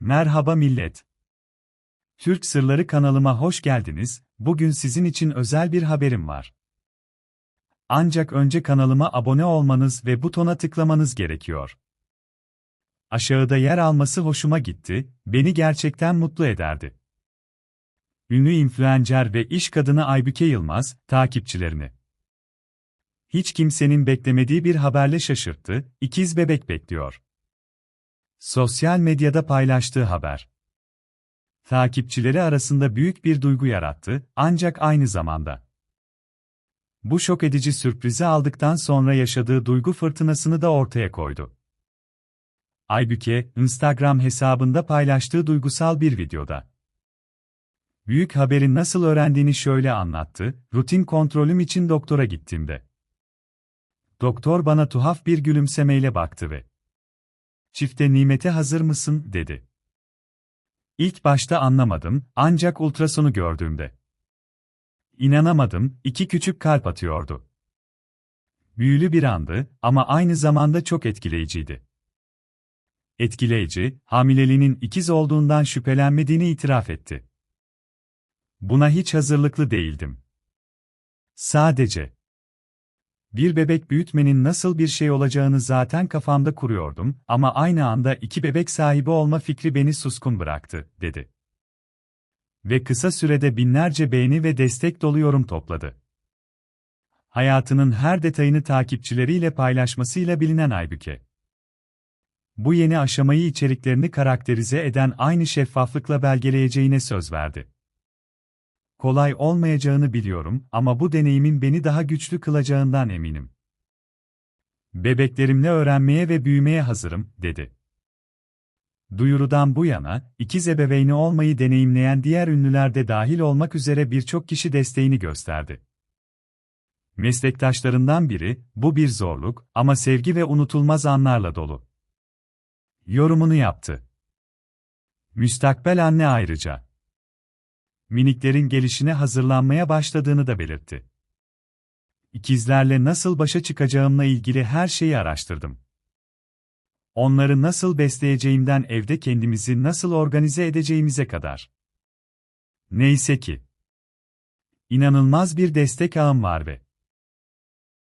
Merhaba millet. Türk Sırları kanalıma hoş geldiniz. Bugün sizin için özel bir haberim var. Ancak önce kanalıma abone olmanız ve butona tıklamanız gerekiyor. Aşağıda yer alması hoşuma gitti, beni gerçekten mutlu ederdi. Ünlü influencer ve iş kadını Aybüke Yılmaz, takipçilerini. Hiç kimsenin beklemediği bir haberle şaşırttı, ikiz bebek bekliyor. Sosyal medyada paylaştığı haber. Takipçileri arasında büyük bir duygu yarattı, ancak aynı zamanda. Bu şok edici sürprizi aldıktan sonra yaşadığı duygu fırtınasını da ortaya koydu. Aybüke, Instagram hesabında paylaştığı duygusal bir videoda. Büyük haberi nasıl öğrendiğini şöyle anlattı, rutin kontrolüm için doktora gittiğimde. Doktor bana tuhaf bir gülümsemeyle baktı ve Çifte nimete hazır mısın, dedi. İlk başta anlamadım, ancak ultrasonu gördüğümde. İnanamadım, iki küçük kalp atıyordu. Büyülü bir andı ama aynı zamanda çok etkileyiciydi. Etkileyici, hamileliğinin ikiz olduğundan şüphelenmediğini itiraf etti. Buna hiç hazırlıklı değildim. Sadece bir bebek büyütmenin nasıl bir şey olacağını zaten kafamda kuruyordum ama aynı anda iki bebek sahibi olma fikri beni suskun bıraktı, dedi. Ve kısa sürede binlerce beğeni ve destek dolu yorum topladı. Hayatının her detayını takipçileriyle paylaşmasıyla bilinen Aybüke. Bu yeni aşamayı içeriklerini karakterize eden aynı şeffaflıkla belgeleyeceğine söz verdi. Kolay olmayacağını biliyorum ama bu deneyimin beni daha güçlü kılacağından eminim. Bebeklerimle öğrenmeye ve büyümeye hazırım, dedi. Duyurudan bu yana, ikiz ebeveyni olmayı deneyimleyen diğer ünlüler de dahil olmak üzere birçok kişi desteğini gösterdi. Meslektaşlarından biri, bu bir zorluk ama sevgi ve unutulmaz anlarla dolu. Yorumunu yaptı. Müstakbel anne ayrıca miniklerin gelişine hazırlanmaya başladığını da belirtti. İkizlerle nasıl başa çıkacağımla ilgili her şeyi araştırdım. Onları nasıl besleyeceğimden evde kendimizi nasıl organize edeceğimize kadar. Neyse ki. İnanılmaz bir destek ağım var ve